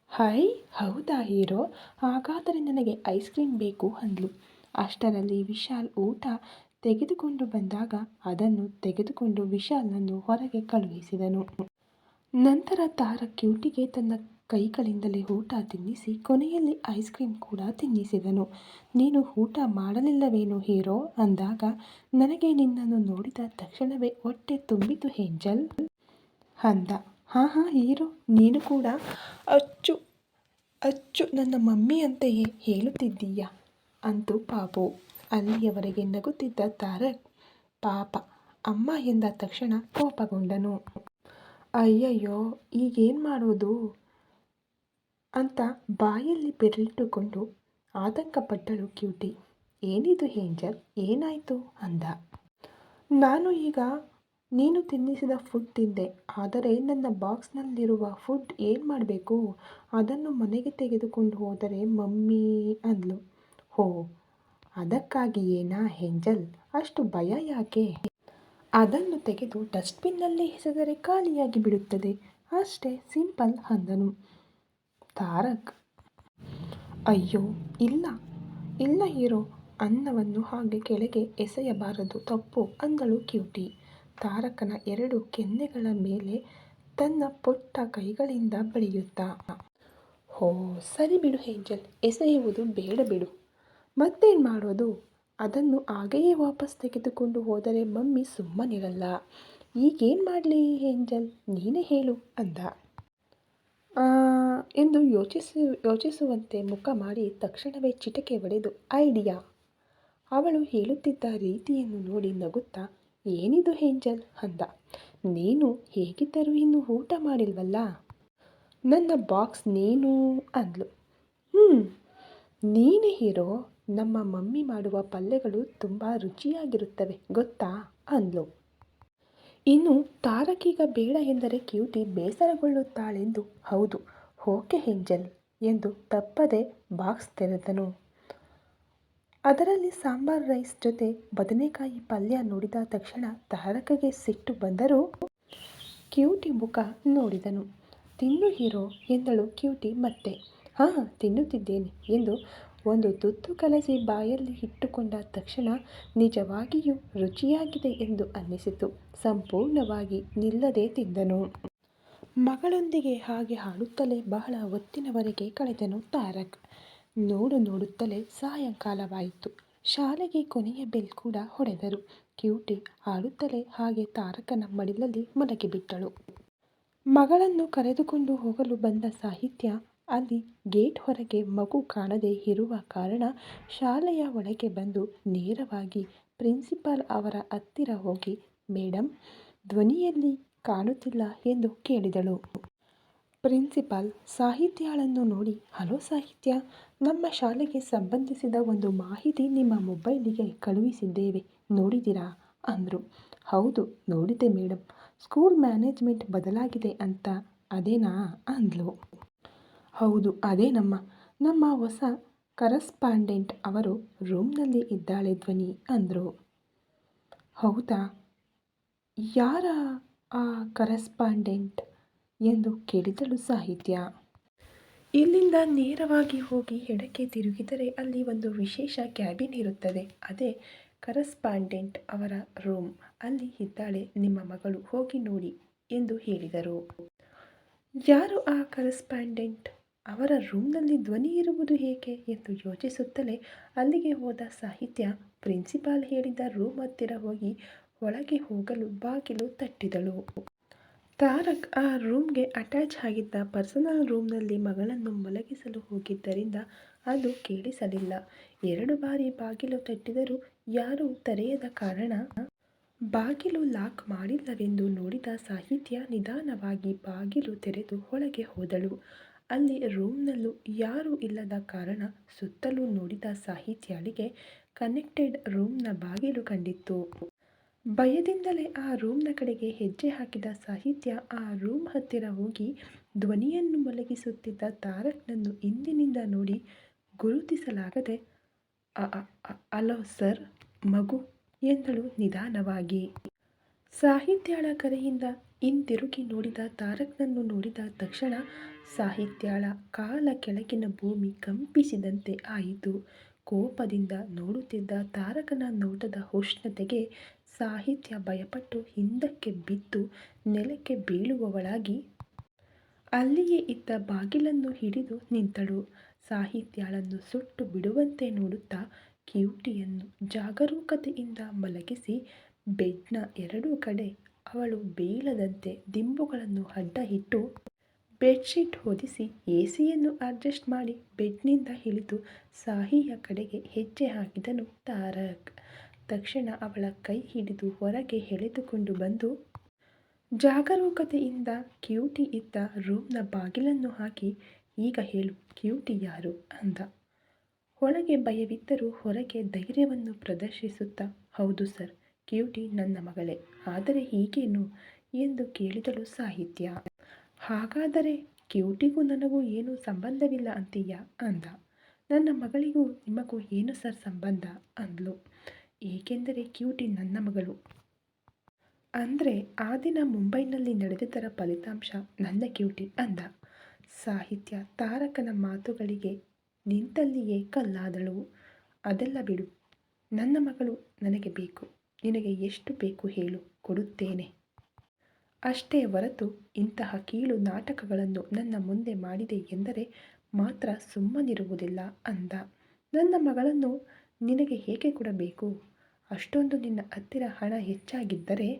ಹೈ, ಹೌದಾ ಹೀರೋ? ಹಾಗಾದರೆ ನನಗೆ ಐಸ್ ಕ್ರೀಮ್ ಬೇಕು ಅಂದ್ಲು. ಅಷ್ಟರಲ್ಲಿ ವಿಶಾಲ್ ಊಟ ತೆಗೆದುಕೊಂಡು ಬಂದಾಗ ಅದನ್ನು ತೆಗೆದುಕೊಂಡು ವಿಶಾಲನ್ನು ಹೊರಗೆ ಕಳುಹಿಸಿದನು. ನಂತರ ತಾರ ಕ್ಯೂಟಿಗೆ ತನ್ನ ಕೈಗಳಿಂದಲೇ ಊಟ ತಿನ್ನಿಸಿ ಕೊನೆಯಲ್ಲಿ ಐಸ್ ಕ್ರೀಮ್ ಕೂಡ ತಿನ್ನಿಸಿದನು. ನೀನು ಊಟ ಮಾಡಲಿಲ್ಲವೇನು ಹೀರೋ? ಅಂದಾಗ, ನನಗೆ ನಿನ್ನನ್ನು ನೋಡಿದ ತಕ್ಷಣವೇ ಹೊಟ್ಟೆ ತುಂಬಿತು ಹೇಂಜಲ್ ಅಂದ, ಹಾಂ ಹಾಂ, ಹೀರೋ, ನೀನು ಕೂಡ ಅಚ್ಚು ಅಚ್ಚು ನನ್ನ ಮಮ್ಮಿ ಅಂತೆಯೇ ಹೇಳುತ್ತಿದ್ದೀಯಾ? ಅಂತೂ ಪಾಪು. ಅಲ್ಲಿಯವರೆಗೆ ನಗುತ್ತಿದ್ದ ತಾರಕ್ ಪಾಪ. ಅಮ್ಮ ಎಂದ ತಕ್ಷಣ ಕೋಪಗೊಂಡನು. ಅಯ್ಯಯ್ಯೋ, ಈಗೇನು ಮಾಡೋದು ಅಂತ ಬಾಯಲ್ಲಿ ಬೆರಳಿಟ್ಟುಕೊಂಡು ಆತಂಕಪಟ್ಟಳು ಕ್ಯೂಟಿ. ಏನಿದು ಏಂಜಲ್? ಏನಾಯಿತು? ಅಂದ. ನಾನು ಈಗ ನೀನು ತಿನ್ನಿಸಿದ ಫುಡ್ ತಿಂದೆ. ಆದರೆ ನನ್ನ ಬಾಕ್ಸ್ನಲ್ಲಿರುವ ಫುಡ್ ಏನು ಮಾಡಬೇಕು? ಅದನ್ನು ಮನೆಗೆ ತೆಗೆದುಕೊಂಡು ಹೋದರೆ ಮಮ್ಮಿ ಅಂದ್ಲು. ಹೋ ಅದಕ್ಕಾಗಿಯೇನಾ ಹೆಂಜಲ್ ಅಷ್ಟು ಭಯ ಯಾಕೆ? ಅದನ್ನು ತೆಗೆದು ಡಸ್ಟ್ಬಿನ್ನಲ್ಲಿ ಎಸೆದರೆ ಖಾಲಿಯಾಗಿ ಬಿಡುತ್ತದೆ. ಅಷ್ಟೇ ಸಿಂಪಲ್ ಅಂದನು. ತಾರಕ್. ಅಯ್ಯೋ, ಇಲ್ಲ ಇಲ್ಲ ಹೀರೋ, ಅನ್ನವನ್ನು ಹಾಗೆ ಕೆಳಗೆ ಎಸೆಯಬಾರದು, ತಪ್ಪು, ಅಂದಳು ಕ್ಯೂಟಿ. ತಾರಕನ ಎರಡು ಕೆನ್ನೆಗಳ ಮೇಲೆ ತನ್ನ ಪುಟ್ಟ ಕೈಗಳಿಂದ ಬಡಿಯುತ್ತಾ ಹೋ, ಸರಿ ಬಿಡು ಹೇಂಜಲ್ ಎಸೆಯುವುದು ಬೇಡ ಬಿಡು. ಮತ್ತೇನು ಮಾಡೋದು? ಅದನ್ನು ಹಾಗೆಯೇ ವಾಪಸ್ ತೆಗೆದುಕೊಂಡು ಹೋದರೆ ಮಮ್ಮಿ ಸುಮ್ಮನಿರಲ್ಲ. ಈಗೇನು ಮಾಡಲಿ ಏಂಜಲ್? ನೀನೇ ಹೇಳು ಅಂದ. ಎಂದು ಯೋಚಿಸಿ, ಯೋಚಿಸುವಂತೆ ಮುಖ ಮಾಡಿ ತಕ್ಷಣವೇ ಚಿಟಕೆ ಒಡೆದು ಐಡಿಯಾ! ಅವಳು ಹೇಳುತ್ತಿದ್ದ ರೀತಿಯನ್ನು ನೋಡಿ ನಗುತ್ತಾ, ಏನಿದು ಹೇಂಜಲ್ ಅಂದ. ನೀನು ಹೇಗಿದ್ದರೂ ಇನ್ನು ಊಟ ಮಾಡಿಲ್ವಲ್ಲ? ನನ್ನ ಬಾಕ್ಸ್ ನೀನು? ಅಂದ್ಲು. ಹ್ಞೂ ನೀನೇ ಹೀರೋ? ನಮ್ಮ ಮಮ್ಮಿ ಮಾಡುವ ಪಲ್ಯಗಳು ತುಂಬ ರುಚಿಯಾಗಿರುತ್ತವೆ, ಗೊತ್ತಾ? ಅಂದ್ಲು. ಇನ್ನು ತಾರಕೀಗ ಬೇಡ ಎಂದರೆ ಕ್ಯೂಟಿ ಬೇಸರಗೊಳ್ಳುತ್ತಾಳೆಂದು. ಹೌದು ಓಕೆ ಹೆಂಜಲ್ ಎಂದು ತಪ್ಪದೆ ಬಾಕ್ಸ್ ತೆರೆದನು. ಅದರಲ್ಲಿ ಸಾಂಬಾರ್ ರೈಸ್ ಜೊತೆ ಬದನೆಕಾಯಿ ಪಲ್ಯ ನೋಡಿದ ತಕ್ಷಣ ತಾರಕಗೆ ಸಿಟ್ಟು ಬಂದರೂ ಕ್ಯೂಟಿ ಮುಖ ನೋಡಿದನು. ತಿನ್ನು ಹೀರೋ, ಎಂದಳು ಕ್ಯೂಟಿ ಮತ್ತೆ. ಹಾಂ, ತಿನ್ನುತ್ತಿದ್ದೇನೆ, ಎಂದು ಒಂದು ತುತ್ತು ಕಲಸಿ ಬಾಯಲ್ಲಿ ಇಟ್ಟುಕೊಂಡ ತಕ್ಷಣ ನಿಜವಾಗಿಯೂ ರುಚಿಯಾಗಿದೆ ಎಂದು ಅನ್ನಿಸಿತು. ಸಂಪೂರ್ಣವಾಗಿ ನಿಲ್ಲದೆ ತಿಂದನು. ಮಗಳೊಂದಿಗೆ ಹಾಗೆ ಹಾಡುತ್ತಲೇ ಬಹಳ ಹೊತ್ತಿನವರೆಗೆ ಕಳೆದನು ತಾರಕ್. ನೋಡು ನೋಡುತ್ತಲೇ ಸಾಯಂಕಾಲವಾಯಿತು. ಶಾಲೆಗೆ ಕೊನೆಯ ಬೆಲ್ ಕೂಡ ಹೊಡೆದರು. ಕ್ಯೂಟಿ ಆಡುತ್ತಲೇ ಹಾಗೆ ತಾರಕನ ಮಡಿಲಲ್ಲಿ ಮಲಗಿಬಿಟ್ಟಳು. ಮಗಳನ್ನು ಕರೆದುಕೊಂಡು ಹೋಗಲು ಬಂದ ಸಾಹಿತ್ಯ ಅಲ್ಲಿ ಗೇಟ್ ಹೊರಗೆ ಮಗು ಕಾಣದೇ ಇರುವ ಕಾರಣ ಶಾಲೆಯ ಒಳಗೆ ಬಂದು ನೇರವಾಗಿ ಪ್ರಿನ್ಸಿಪಾಲ್ ಅವರ ಹತ್ತಿರ ಹೋಗಿ ಮೇಡಮ್ ಧ್ವನಿಯಲ್ಲಿ ಕಾಣುತ್ತಿಲ್ಲ ಎಂದು ಕೇಳಿದಳು. ಪ್ರಿನ್ಸಿಪಾಲ್ ಸಾಹಿತ್ಯಾಳನ್ನು ನೋಡಿ, ಹಲೋ ಸಾಹಿತ್ಯ, ನಮ್ಮ ಶಾಲೆಗೆ ಸಂಬಂಧಿಸಿದ ಒಂದು ಮಾಹಿತಿ ನಿಮ್ಮ ಮೊಬೈಲಿಗೆ ಕಳುಹಿಸಿದ್ದೇವೆ ನೋಡಿದಿರಾ ಅಂದರು. ಹೌದು ನೋಡಿದೆ ಮೇಡಮ್ ಸ್ಕೂಲ್ ಮ್ಯಾನೇಜ್ಮೆಂಟ್ ಬದಲಾಗಿದೆ ಅಂತ, ಅದೇನಾ? ಅಂದ್ಲು. ಹೌದು, ಅದೇ ನಮ್ಮ ನಮ್ಮ ಹೊಸ ಕರಸ್ಪಾಂಡೆಂಟ್ ಅವರು ರೂಮ್ನಲ್ಲಿ ಇದ್ದಾಳೆ ಧ್ವನಿ ಅಂದರು. ಹೌದಾ? ಯಾರ ಆ ಕರಸ್ಪಾಂಡೆಂಟ್ ಎಂದು ಕೇಳಿದಳು ಸಾಹಿತ್ಯ. ಇಲ್ಲಿಂದ ನೇರವಾಗಿ ಹೋಗಿ ಎಡಕ್ಕೆ ತಿರುಗಿದರೆ ಅಲ್ಲಿ ಒಂದು ವಿಶೇಷ ಕ್ಯಾಬಿನ್ ಇರುತ್ತದೆ. ಅದೇ ಕರಸ್ಪಾಂಡೆಂಟ್ ಅವರ ರೂಮ್. ಅಲ್ಲಿ ಇದ್ದಾಳೆ ನಿಮ್ಮ ಮಗಳು, ಹೋಗಿ ನೋಡಿ ಎಂದು ಹೇಳಿದರು. ಯಾರು ಆ ಕರಸ್ಪಾಂಡೆಂಟ್? ಅವರ ರೂಮ್ನಲ್ಲಿ ಧ್ವನಿ ಇರುವುದು ಏಕೆ ಎಂದು ಯೋಚಿಸುತ್ತಲೇ ಅಲ್ಲಿಗೆ ಹೋದ ಸಾಹಿತ್ಯ ಪ್ರಿನ್ಸಿಪಾಲ್ ಹೇಳಿದ ರೂಮ್ ಹತ್ತಿರ ಹೋಗಿ ಒಳಗೆ ಹೋಗಲು ಬಾಗಿಲು ತಟ್ಟಿದಳು. ತಾರಕ್ ಆ ರೂಮ್ಗೆ ಅಟ್ಯಾಚ್ ಆಗಿದ್ದ ಪರ್ಸನಲ್ ರೂಮ್ನಲ್ಲಿ ಮಗಳನ್ನು ಮಲಗಿಸಲು ಹೋಗಿದ್ದರಿಂದ ಅದು ಕೇಳಿಸಲಿಲ್ಲ. ಎರಡು ಬಾರಿ ಬಾಗಿಲು ತಟ್ಟಿದರೂ ಯಾರೂ ತೆರೆಯದ ಕಾರಣ ಬಾಗಿಲು ಲಾಕ್ ಮಾಡಿಲ್ಲವೆಂದು ನೋಡಿದ ಸಾಹಿತ್ಯ ನಿಧಾನವಾಗಿ ಬಾಗಿಲು ತೆರೆದು ಒಳಗೆ ಹೋದಳು. ಅಲ್ಲಿ ರೂಮ್ನಲ್ಲೂ ಯಾರೂ ಇಲ್ಲದ ಕಾರಣ ಸುತ್ತಲೂ ನೋಡಿದ ಸಾಹಿತ್ಯಾಳಿಗೆ ಕನೆಕ್ಟೆಡ್ ರೂಮ್ನ ಬಾಗಿಲು ಕಂಡಿತ್ತು. ಭಯದಿಂದಲೇ ಆ ರೂಮ್ನ ಕಡೆಗೆ ಹೆಜ್ಜೆ ಹಾಕಿದ ಸಾಹಿತ್ಯ ಆ ರೂಮ್ ಹತ್ತಿರ ಹೋಗಿ ಧ್ವನಿಯನ್ನು ಮಲಗಿಸುತ್ತಿದ್ದ ತಾರಕ್ನನ್ನು ಹಿಂದಿನಿಂದ ನೋಡಿ ಗುರುತಿಸಲಾಗದೆ ಅಲೋ ಸರ್, ಮಗು, ಎಂದಳು ನಿಧಾನವಾಗಿ. ಸಾಹಿತ್ಯಾಳ ಕರೆಯಿಂದ ಹಿಂತಿರುಗಿ ನೋಡಿದ ತಾರಕ್ನನ್ನು ನೋಡಿದ ತಕ್ಷಣ ಸಾಹಿತ್ಯಾಳ ಕಾಲ ಕೆಳಗಿನ ಭೂಮಿ ಕಂಪಿಸಿದಂತೆ ಆಯಿತು. ಕೋಪದಿಂದ ನೋಡುತ್ತಿದ್ದ ತಾರಕನ ನೋಟದ ಉಷ್ಣತೆಗೆ ಸಾಹಿತ್ಯ ಭಯಪಟ್ಟು ಹಿಂದಕ್ಕೆ ಬಿದ್ದು ನೆಲಕ್ಕೆ ಬೀಳುವವಳಾಗಿ ಅಲ್ಲಿಯೇ ಇದ್ದ ಬಾಗಿಲನ್ನು ಹಿಡಿದು ನಿಂತಳು. ಸಾಹಿತ್ಯಾಳನ್ನು ಸುಟ್ಟು ಬಿಡುವಂತೆ ನೋಡುತ್ತಾ ಕ್ಯೂಟಿಯನ್ನು ಜಾಗರೂಕತೆಯಿಂದ ಮಲಗಿಸಿ ಬೆಡ್ನ ಎರಡೂ ಕಡೆ ಅವಳು ಬೀಳದಂತೆ ದಿಂಬುಗಳನ್ನು ಅಡ್ಡ ಇಟ್ಟು ಬೆಡ್ಶೀಟ್ ಹೊದಿಸಿ ಎಸಿಯನ್ನು ಅಡ್ಜಸ್ಟ್ ಮಾಡಿ ಬೆಡ್ನಿಂದ ಇಳಿದು ಸಾಹಿಯ ಕಡೆಗೆ ಹೆಜ್ಜೆ ಹಾಕಿದನು ತಾರಕ್. ತಕ್ಷಣ ಅವಳ ಕೈ ಹಿಡಿದು ಹೊರಗೆ ಎಳೆದುಕೊಂಡು ಬಂದು, ಜಾಗರೂಕತೆಯಿಂದ ಕ್ಯೂಟಿ ಇದ್ದ ರೂಮ್ನ ಬಾಗಿಲನ್ನು ಹಾಕಿ, ಈಗ ಹೇಳು ಕ್ಯೂಟಿ ಯಾರು? ಅಂದ. ಒಳಗೆ ಭಯವಿದ್ದರೂ ಹೊರಗೆ ಧೈರ್ಯವನ್ನು ಪ್ರದರ್ಶಿಸುತ್ತಾ, ಹೌದು ಸರ್, ಕ್ಯೂಟಿ ನನ್ನ ಮಗಳೇ, ಆದರೆ ಹೀಗೇನು? ಎಂದು ಕೇಳಿದಳು ಸಾಹಿತ್ಯ. ಹಾಗಾದರೆ ಕ್ಯೂಟಿಗೂ ನನಗೂ ಏನೂ ಸಂಬಂಧವಿಲ್ಲ ಅಂತೀಯ? ಅಂದ. ನನ್ನ ಮಗಳಿಗೂ ನಿಮಗೂ ಏನು ಸರ್ ಸಂಬಂಧ? ಅಂದ್ಲು. ಏಕೆಂದರೆ ಕ್ಯೂಟಿ ನನ್ನ ಮಗಳು. ಅಂದರೆ ಆ ದಿನ ಮುಂಬೈನಲ್ಲಿ ನಡೆದಿದ್ದರ ಫಲಿತಾಂಶ ನನ್ನ ಕ್ಯೂಟಿ, ಅಂದ. ಸಾಹಿತ್ಯ ತಾರಕನ ಮಾತುಗಳಿಗೆ ನಿಂತಲ್ಲಿಯೇ ಕಲ್ಲಾದಳು. ಅದೆಲ್ಲ ಬಿಡು. ನನ್ನ ಮಗಳು ನನಗೆ ಬೇಕು. ನಿನಗೆ ಎಷ್ಟು ಬೇಕು ಹೇಳು. ಕೊಡುತ್ತೇನೆ. ಅಷ್ಟೇ ಹೊರತು ಇಂತಹ ಕೀಳು ನಾಟಕಗಳನ್ನು ನನ್ನ ಮುಂದೆ ಮಾಡಿದೆ ಎಂದರೆ ಮಾತ್ರ ಸುಮ್ಮನಿರುವುದಿಲ್ಲ ಅಂದ. ನನ್ನ ಮಗಳನ್ನು ನಿನಗೆ ಹೇಗೆ ಕೊಡಬೇಕು? ಅಷ್ಟೊಂದು ನಿನ್ನ ಹತ್ತಿರ ಹಣ ಹೆಚ್ಚಾಗಿದ್ದರೆ?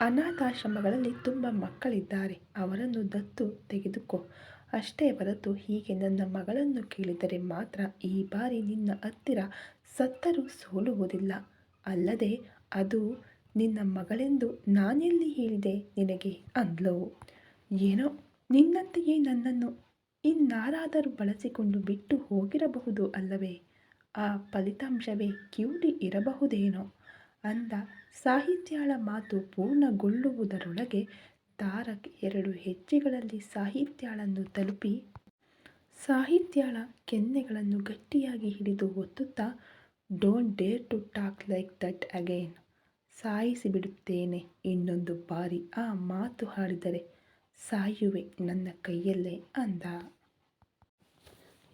ಅನಾಥಾಶ್ರಮಗಳಲ್ಲಿ ತುಂಬ ಮಕ್ಕಳಿದ್ದಾರೆ, ಅವರನ್ನು ದತ್ತು ತೆಗೆದುಕೋ. ಅಷ್ಟೇ ಹೊರತು ಹೀಗೆ ನನ್ನ ಮಗಳನ್ನು ಕೇಳಿದರೆ ಮಾತ್ರ ಈ ಬಾರಿ ನಿನ್ನ ಹತ್ತಿರ ಸತ್ತರೂ ಸೋಲುವುದಿಲ್ಲ. ಅಲ್ಲದೆ ಅದು ನಿನ್ನ ಮಗಳೆಂದು ನಾನೆಲ್ಲಿ ಹೇಳಿದೆ ನಿನಗೆ? ಅಂದ್ಲು. ಏನೋ, ನಿನ್ನಂತೆಯೇ ನನ್ನನ್ನು ಇನ್ನಾರಾದರೂ ಬಳಸಿಕೊಂಡು ಬಿಟ್ಟು ಹೋಗಿರಬಹುದು ಅಲ್ಲವೇ? ಆ ಫಲಿತಾಂಶವೇ ಕ್ಯೂಟಿ ಇರಬಹುದೇನೋ? ಅಂದ ಸಾಹಿತ್ಯಾಳ ಮಾತು ಪೂರ್ಣಗೊಳ್ಳುವುದರೊಳಗೆ ತಾರಕ್ ಎರಡು ಹೆಜ್ಜೆಗಳಲ್ಲಿ ಸಾಹಿತ್ಯಾಳನ್ನು ತಲುಪಿ, ಸಾಹಿತ್ಯಳ ಕೆನ್ನೆಗಳನ್ನು ಗಟ್ಟಿಯಾಗಿ ಹಿಡಿದು ಒತ್ತುತ್ತಾ don't dare to talk like that again ಸಾಯಿಸಿಬಿಡುತ್ತೇನೆ ಇನ್ನೊಂದು ಬಾರಿ ಆ ಮಾತು ಹಾಡಿದರೆ ಸಾಯುವೆ ನನ್ನ ಕೈಯಲ್ಲೇ ಅಂದ.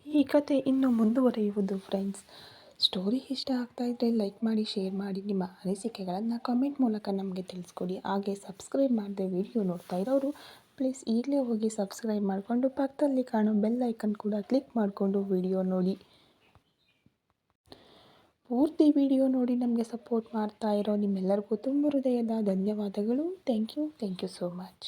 ಈ ಕತೆ ಇನ್ನೂ ಮುಂದುವರೆಯುವುದು ಫ್ರೆಂಡ್ಸ್ ಸ್ಟೋರಿ ಇಷ್ಟ ಆಗ್ತಾ ಇದ್ದರೆ ಲೈಕ್ ಮಾಡಿ ಶೇರ್ ಮಾಡಿ, ನಿಮ್ಮ ಅನಿಸಿಕೆಗಳನ್ನು ಕಮೆಂಟ್ ಮೂಲಕ ನಮಗೆ ತಿಳಿಸ್ಕೊಡಿ. ಹಾಗೆ ಸಬ್ಸ್ಕ್ರೈಬ್ ಮಾಡದೆ ವಿಡಿಯೋ ನೋಡ್ತಾ ಇರೋರು ಪ್ಲೀಸ್ ಈಗಲೇ ಹೋಗಿ ಸಬ್ಸ್ಕ್ರೈಬ್ ಮಾಡಿಕೊಂಡು ಪಕ್ಕದಲ್ಲಿ ಕಾಣೋ ಬೆಲ್ ಐಕನ್ ಕೂಡ ಕ್ಲಿಕ್ ಮಾಡಿಕೊಂಡು ವಿಡಿಯೋ ನೋಡಿ. ಪೂರ್ತಿ ವಿಡಿಯೋ ನೋಡಿ ನಮಗೆ ಸಪೋರ್ಟ್ ಮಾಡ್ತಾ ಇರೋ ನಿಮ್ಮೆಲ್ಲರಿಗೂ ತುಂಬ ಹೃದಯದ ಧನ್ಯವಾದಗಳು. Thank you thank you so much